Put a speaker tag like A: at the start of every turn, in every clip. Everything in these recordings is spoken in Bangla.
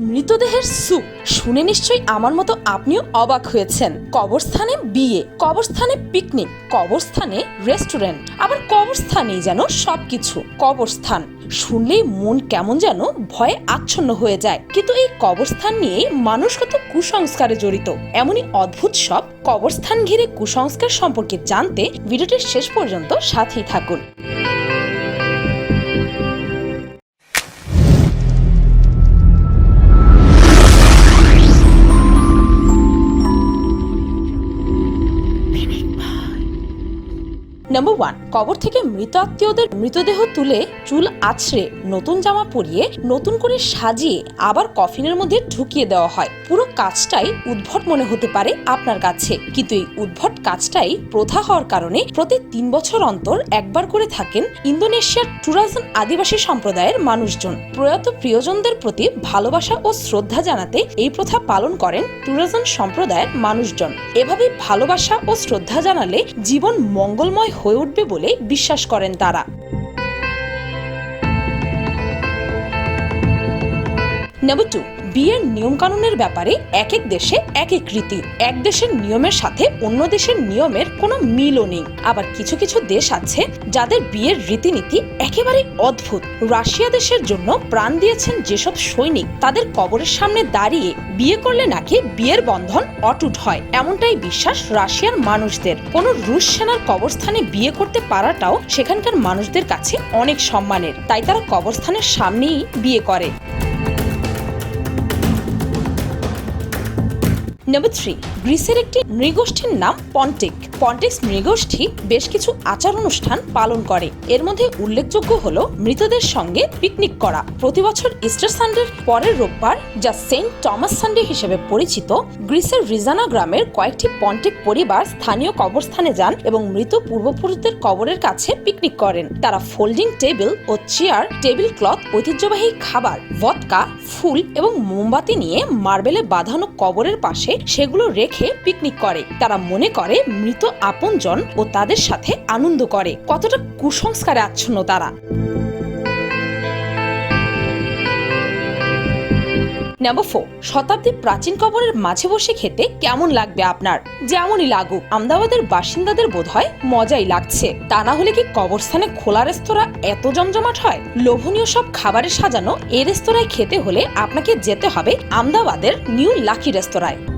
A: মৃতদেহের স্যুপ শুনে নিশ্চয়ই আমার মতো আপনিও অবাক হয়েছেন। কবরস্থানে বিয়ে, কবরস্থানে পিকনিক কবরস্থানে রেস্টুরেন্ট আবার কবরস্থানেই যেন সবকিছু। কবরস্থান, শুনলেই মন কেমন যেন ভয়ে আচ্ছন্ন হয়ে যায়। কিন্তু এই কবরস্থান নিয়ে মানুষ কত কুসংস্কারে জড়িত। এমনই অদ্ভুত সব কবরস্থান ঘিরে কুসংস্কার সম্পর্কে জানতে ভিডিওটির শেষ পর্যন্ত সাথেই থাকুন। ওয়ান কবর থেকে মৃত আত্মীয়দের মৃতদেহ তুলে চুল আছড়ে নতুন জামা পরিয়ে নতুন করে সাজিয়ে আবার কফিনের মধ্যে ঢুকিয়ে দেওয়া হয়। পুরো কাজটাই উদ্ভট মনে হতে পারে আপনার কাছে। কিন্তু এই উদ্ভট কাজটাই প্রথা হওয়ার কারণে প্রতি তিন বছর অন্তর একবার করে থাকেন ইন্দোনেশিয়ার টুরাজন আদিবাসী সম্প্রদায়ের মানুষজন। প্রয়াত প্রিয়জনদের প্রতি ভালোবাসা ও শ্রদ্ধা জানাতে এই প্রথা পালন করেন টুরাজন সম্প্রদায়ের মানুষজন। এভাবেই ভালোবাসা ও শ্রদ্ধা জানালে জীবন মঙ্গলময় হয়ে উঠবে বলে বিশ্বাস করেন তারা। নাম্বার টু বিয়ের নিয়মকানুনের ব্যাপারে এক এক দেশে এক এক রীতি। এক দেশের নিয়মের সাথে অন্য দেশের নিয়মের কোনো মিলও নেই। আবার কিছু কিছু দেশ আছে যাদের বিয়ের রীতিনীতি একেবারে অদ্ভুত। রাশিয়া দেশের জন্য প্রাণ দিয়েছেন যেসব সৈনিক, তাদের কবরের সামনে দাঁড়িয়ে বিয়ে করলে নাকি বিয়ের বন্ধন অটুট হয়। এমনটাই বিশ্বাস রাশিয়ার মানুষদের। কোনো রুশ সেনার কবরস্থানে বিয়ে করতে পারাটাও সেখানকার মানুষদের কাছে অনেক সম্মানের। তাই তারা কবরস্থানের সামনেই বিয়ে করে। নাম্বার থ্রি গ্রিসের একটি নৃগোষ্ঠীর নাম পন্টিক। পন্টিক্স নৃগোষ্ঠী বেশ কিছু আচার অনুষ্ঠান পালন করে। এর মধ্যে উল্লেখযোগ্য হলো মৃতদের সঙ্গে পিকনিক করা। প্রতি বছর ইস্টার সানডের পরের রোববার যা সেন্ট টমাস সানডে হিসেবে পরিচিত, গ্রিসের রিজানা গ্রামের কয়েকটি পন্টিক পরিবার স্থানীয় কবরস্থানে যান এবং মৃত পূর্বপুরুষদের কবরের কাছে পিকনিক করেন। তারা ফোল্ডিং টেবিল ও চেয়ার, টেবিল ক্লথ, ঐতিহ্যবাহী খাবার, ভদকা, ফুল এবং মোমবাতি নিয়ে মার্বেলে বাঁধানো কবরের পাশে সেগুলো রেখে পিকনিক করে। তারা মনে করে মৃত আপনজন ও তাদের সাথে আনন্দ করে। কতটা কুসংস্কারে আচ্ছন্ন তারা। নাম্বার ফোর শতাব্দী প্রাচীন কবরের মাঝে বসে খেতে কেমন লাগবে আপনার? যেমনই লাগুক, আমদাবাদের বাসিন্দাদের বোধ হয় মজাই লাগছে। তা না হলে কি কবরস্থানে খোলা রেস্তোরাঁ এত জমজমাট হয়? লোভনীয় সব খাবারে সাজানো এই রেস্তোরাঁয় খেতে হলে আপনাকে যেতে হবে আমদাবাদের নিউ লাকি রেস্তোরাঁয়।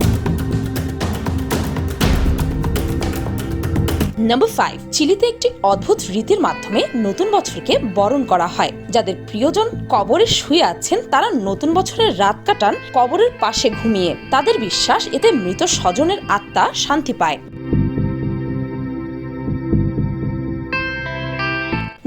A: নাম্বার ফাইভ চিলিতে একটি অদ্ভুত রীতির মাধ্যমে নতুন বছরকে বরণ করা হয়। যাদের প্রিয়জন কবরে শুয়ে আছেন, তারা নতুন বছরের রাত কাটান কবরের পাশে ঘুমিয়ে। তাদের বিশ্বাস, এতে মৃত স্বজনের আত্মা শান্তি পায়।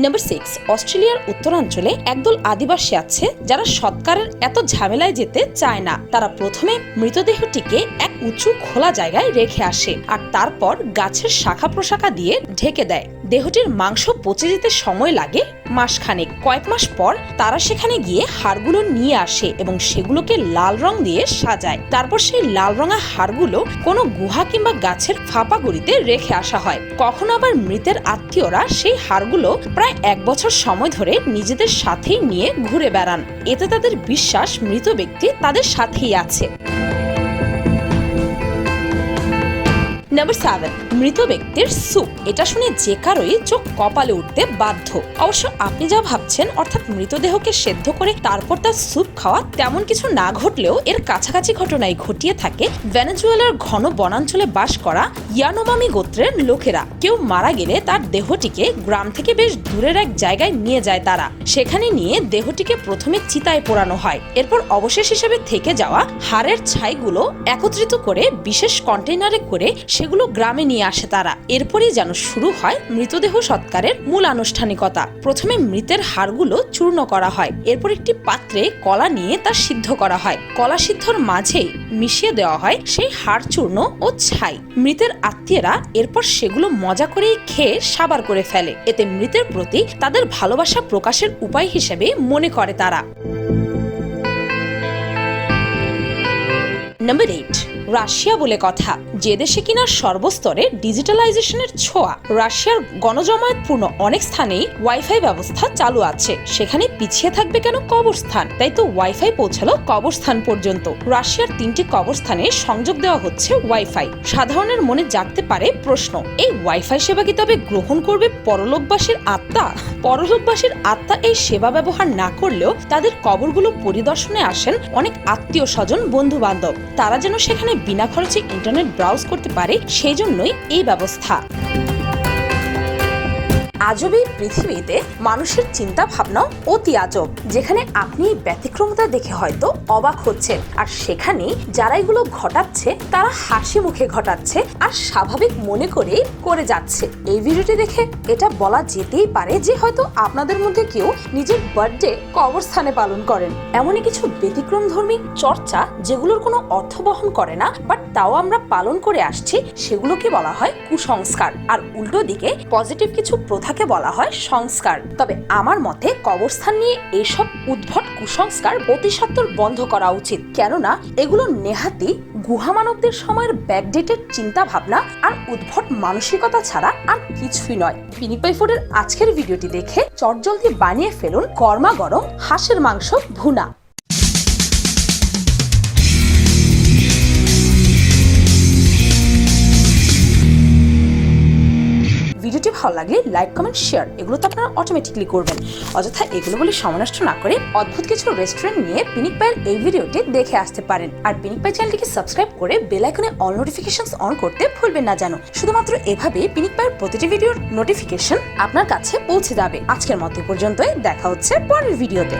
A: নাম্বার সিক্স অস্ট্রেলিয়ার উত্তরাঞ্চলে একদল আদিবাসী আছে যারা সৎকারের এত ঝামেলায় যেতে চায় না। তারা প্রথমে মৃতদেহটিকে এক উঁচু খোলা জায়গায় রেখে আসে আর তারপর গাছের শাখা প্রশাখা দিয়ে ঢেকে দেয়। দেহটির মাংস পচে যেতে সময় লাগে মাসখানেক। কয়েক মাস পর তারা সেখানে গিয়ে হাড়গুলো নিয়ে আসে এবং সেগুলোকে লাল রং দিয়ে সাজায়। তারপর সেই লাল রঙা হাড়গুলো কোনো গুহা কিংবা গাছের ফাঁপা গড়িতে রেখে আসা হয়। কখনো আবার মৃতের আত্মীয়রা সেই হাড়গুলো প্রায় এক বছর সময় ধরে নিজেদের সাথেই নিয়ে ঘুরে বেড়ান। এতে তাদের বিশ্বাস মৃত ব্যক্তি তাদের সাথেই আছে। নাম্বার সেভেন মৃত ব্যক্তির স্যুপ এটা শুনে যে কারোই চোখ কপালে উঠতে বাধ্য। অবশ্য আপনি যা ভাবছেন, অর্থাৎ মৃতদেহকে সেদ্ধ করে তারপর তার স্যুপ খাওয়া, তেমন কিছু না ঘটলেও এর কাছাকাছি ঘটনায় ঘটিয়ে থাকে ভেনেজুয়েলার ঘন বনাঞ্চলে বাস করা ইয়ানোমামি গোত্রের লোকেরা। কেউ মারা গেলে তার দেহটিকে গ্রাম থেকে বেশ দূরের এক জায়গায় নিয়ে যায় তারা। সেখানে নিয়ে দেহটিকে প্রথমে চিতায় পোড়ানো হয়। এরপর অবশেষ হিসেবে থেকে যাওয়া হাড়ের ছাইগুলো একত্রিত করে বিশেষ কন্টেইনারে করে সেগুলো গ্রামে নিয়ে আসে তারা। এরপরই যেন শুরু হয় মৃতদেহ সৎকারের মূল আনুষ্ঠানিকতা। প্রথমে মৃতের হাড়গুলো চূর্ণ করা হয়। এরপর একটি পাত্রে কলা নিয়ে তা সিদ্ধ করা হয়। কলা সিদ্ধর মাঝেই মিশিয়ে দেওয়া হয় সেই হাড় চূর্ণ ও ছাই। মৃতের আত্মীয়রা এরপর সেগুলো মজা করেই খেয়ে সাবার করে ফেলে। এতে মৃতের প্রতি তাদের ভালোবাসা প্রকাশের উপায় হিসেবে মনে করে তারা। নাম্বার এইট রাশিয়া বলে কথা। যে দেশে কিনা সর্বস্তরে ডিজিটালাইজেশনের ছোঁয়া, রাশিয়ার গণজমায়েতপূর্ণ অনেক স্থানেই ওয়াইফাই ব্যবস্থা চালু আছে। সেখানে পিছিয়ে থাকবে কেন কবরস্থান? তাই তো ওয়াইফাই পৌঁছালো কবরস্থান পর্যন্ত। রাশিয়ার তিনটি কবরস্থানে সংযোগ দেওয়া হচ্ছে ওয়াইফাই। সাধারণের মনে জাগতে পারে প্রশ্ন, এই ওয়াইফাই সেবা কি তবে গ্রহণ করবে পরলোকবাসীর আত্মা? পরলোকবাসীর আত্মা এই সেবা ব্যবহার না করলেও তাদের কবরগুলো পরিদর্শনে আসেন অনেক আত্মীয় স্বজন বন্ধু বান্ধব তারা যেন সেখানে বিনা খরচে ইন্টারনেট ব্রাউজ করতে পারে, সেই জন্যই এই ব্যবস্থা। আজব এই পৃথিবীতে মানুষের চিন্তা ভাবনাও অতি আজব, যেখানে আপনি ব্যতিক্রমতা দেখে হয়তো অবাক হচ্ছেন। আর সেখানে যারা এগুলো ঘটাচ্ছে, তারা হাসি মুখে ঘটাচ্ছে আর স্বাভাবিক মনে করে করে যাচ্ছে। এই ভিডিওটি দেখে এটা বলা যেতেই পারে যে হয়তো আপনাদের মধ্যে কেউ নিজের বার্থডে কবরস্থানে পালন করেন। এমনই কিছু ব্যতিক্রম ধর্মী চর্চা যেগুলোর কোনো অর্থ বহন করে না বাট তাও আমরা পালন করে আসছি, সেগুলোকে বলা হয় কুসংস্কার। আর উল্টো দিকে পজিটিভ কিছু প্রথাকে বলা হয় সংস্কার। তবে আমার মতে কবরস্থান নিয়ে এসব উদ্ভট কুসংস্কার অতিসত্বর বন্ধ করা উচিত। কেননা, এগুলো নেহাতি গুহা মানবদের সময়ের ব্যাকডেটের চিন্তা ভাবনা আর উদ্ভট মানসিকতা ছাড়া আর কিছুই নয়। পিনিপাই ফুডের আজকের ভিডিওটি দেখে চটজলদি বানিয়ে ফেলুন গরমা গরম হাঁসের মাংস ভুনা। ভিডিওটি ভালো লাগলে লাইক, কমেন্ট, শেয়ার, এগুলো তো আপনারা অটোমেটিকলি করবেন। অযথা এগুলো বলে সময় নষ্ট না করে অদ্ভুত কিছু রেস্টুরেন্ট নিয়ে পিনিক পায়ের এই ভিডিওটি দেখে আসতে পারেন। আর পিনিক পাই চ্যানেলটিকে সাবস্ক্রাইব করে বেল আইকনে অল নোটিফিকেশন অন করতে ভুলবেন না জানো। শুধুমাত্র এভাবে পিনিক পায়ের প্রতিটি ভিডিওর নোটিফিকেশন আপনার কাছে পৌঁছে যাবে। আজকের মতো পর্যন্তই, দেখা হচ্ছে পরের ভিডিওতে